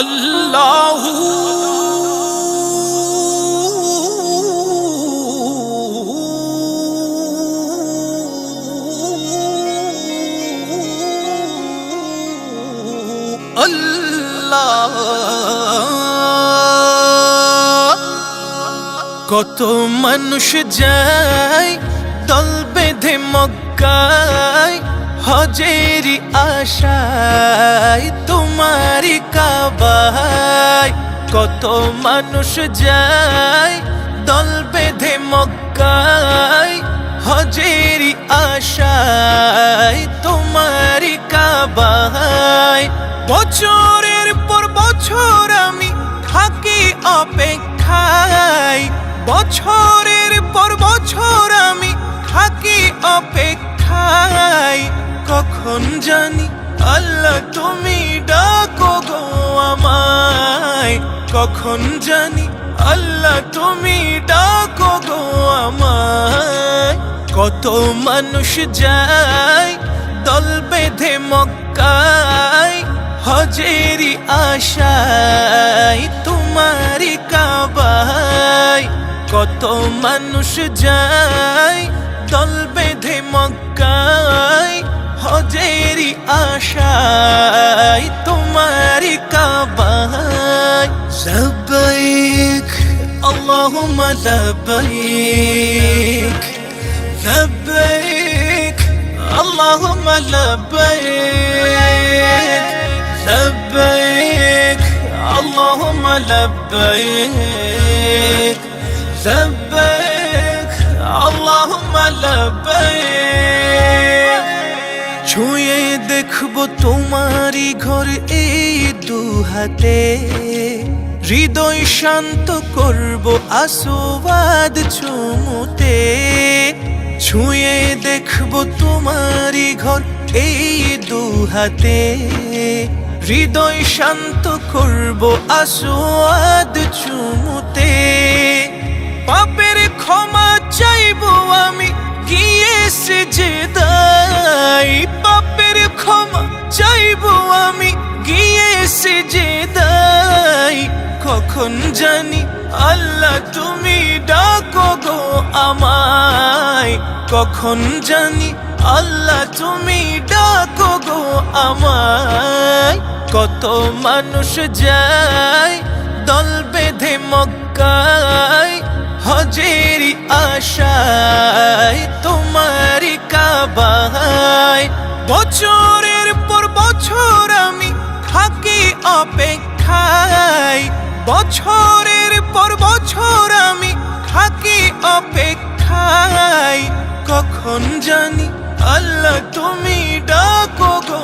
আল্লাহ কত মানুষ যায় দল বেঁধে মক্কায় হজেরি আশায় তোমারি কাবায় কত মানুষ যায় দল বেঁধে মক্কায়। হজেরি আশায় তোমারি কাবায়। বছরের পর বছর আমি থাকি অপেক্ষায়। বছরের পর বছর আমি থাকি অপেক্ষায়। কখন জানি? আল্লাহ, তুমি ডাকো গো আমায়। কখন জানি? আল্লাহ, তুমি ডাকো গো আমায়। কত মানুষ যায় দল বেঁধে মক্কায়, হজেরি আশায় তোমারি কাবায়। কত মানুষ যায় দল বেঁধে মক্কায় হজেরি আশায় তোমারি কাবায় লব্বাইক আল্লাহুম্মা লব্বাইক لبيك اللهم لبيك لبيك اللهم لبيك لبيك اللهم لبيك ছুঁয়ে দেখব তোমারই ঘর এই দু হাতে হৃদয় শান্ত করব আসবাদ চুমুতে। ছুঁয়ে দেখব তোমারই ঘর এই দু হাতে হৃদয় শান্ত করব আসবাদ চুমুতে। পাপের ক্ষমা চাইব আমি, গিয়ে সে পাপের ক্ষমা চাইব আমি গিয়ে সে দাই। কখন জানি আল্লাহ তুমি ডাকো গো আমায়। কখন জানি আল্লাহ তুমি ডাকো গো আমায়। কত মানুষ যায় দল বেঁধে মক্কায়, হজেরি আশায় তোমারি কাবায়। বছরের বছরের পর বছর আমি থাকি অপেক্ষায়। কখন জানি আল্লাহ তুমি ডাকো গো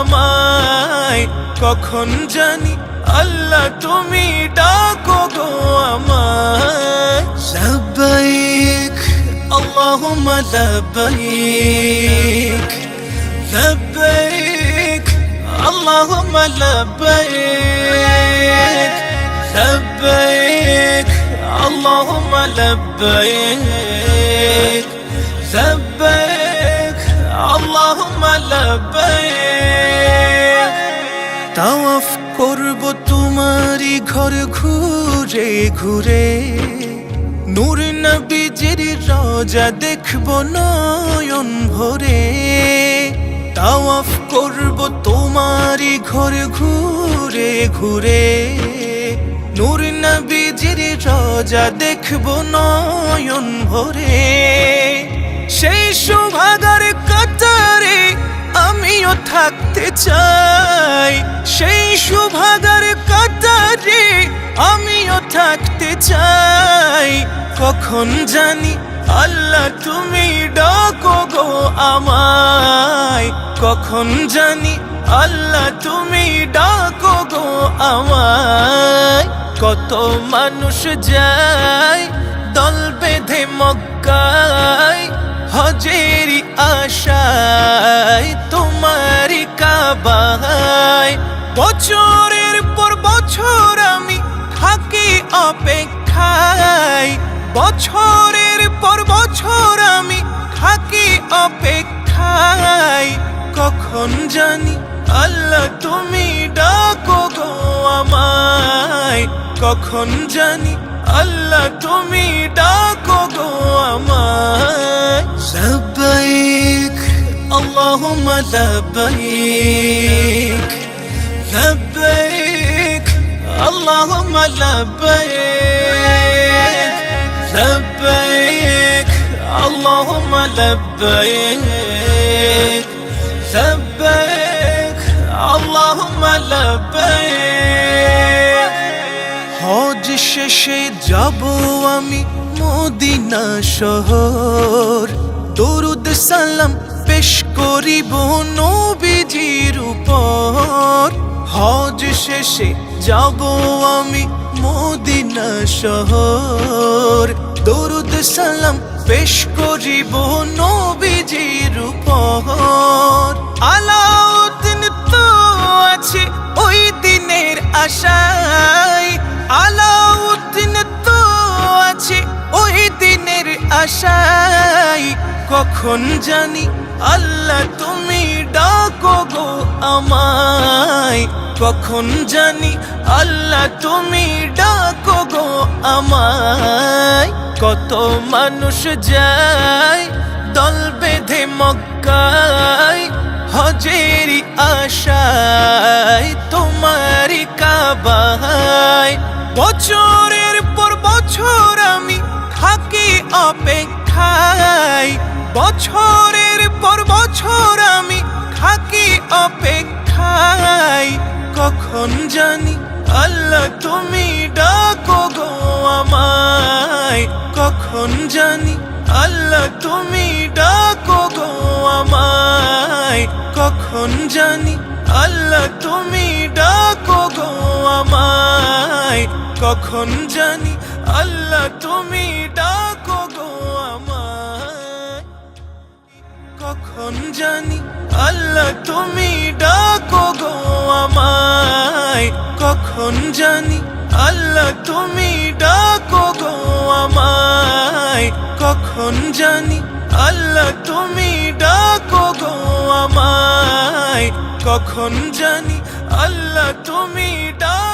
আমায়। কখন জানি আল্লাহ তুমি ডাকো গো আমায়। লব্বাইক, আল্লাহুম্মা লব্বাইক। লব্বাইক, আল্লাহুম্মা লব্বাইক। লব্বাইক আল্লাহুম্মা লব্বাইক লব্বাইক আল্লাহুম্মা লব্বাইক তাওয়াফ করব তোমারই ঘর ঘুরে ঘুরে। নূর নবীজির রোজা দেখব নয়ন ভরে। তাওয়াফ করব তোমারই ঘর ঘুরে ঘুরে। নবীজির রোজা দেখব নয়ন ভরে। সেই সুভাগার কাতারে আমিও থাকতে চাই। সেই সুভাগার কাতারে আমিও থাকতে চাই। কখন জানি আল্লাহ তুমি ডাকো গো আমায়। কখন জানি আল্লাহ তুমি ডাকো গো আমায়। কত মানুষ যায়, দল বেঁধে মক্কায়, হজেরি আশায়, তোমারি কাবায়। বছরের পর বছর আমি থাকি অপেক্ষায়, বছরের পর বছর আমি থাকি অপেক্ষায়। কখন জানি আল্লাহ তুমি ডাকো গো আমায়। কখন জানি আল্লাহ তুমি ডাকো গো আমায় লব্বাইক আল্লাহুম্মা লব্বাইক لبيك اللهم لبيك لبيك اللهم لبيك لبيك اللهم لبيك হজ শেষে যাব আমি মদিনা শহর। দরুদ সালাম পেশ করিব নবীজির উপর। হজ শেষে যাব আমি মদিনা শহর। দরুদ সালাম পেশ করিব নবীজির উপর। আলাউদ্দিন তো আছে ওই দিনের আশায়। আলাউদ্দিন তো আছে ওই দিনের আশায়। কখন জানি আল্লাহ তুমি ডাকো গো আমায়। কখন জানি আল্লাহ তুমি ডাকো গো আমায়। কত মানুষ যায় দল বেঁধে মক্কায়। হজেরি আশায় তোমারি কাবায়। বছরের পর বছর আমি থাকি অপেক্ষায়। বছরের পর বছর আমি থাকি অপেক্ষায়। কখন জানি আল্লাহ তুমি ডাকো গো আমায়। কখন জানি আল্লাহ তুমি ডাকো গো আমায়। কখন জানি আল্লাহ তুমি কখন জানি? আল্লাহ, তুমি ডাকো গো কখন জানি? আল্লাহ, তুমি ডাকো গো আমায়। কখন জানি? আল্লাহ, তুমি ডাকো গো আমায়। কখন জানি? আল্লাহ, তুমি ডাকো গো আমায়। কখন জানি? আল্লাহ, তুমি ডাকো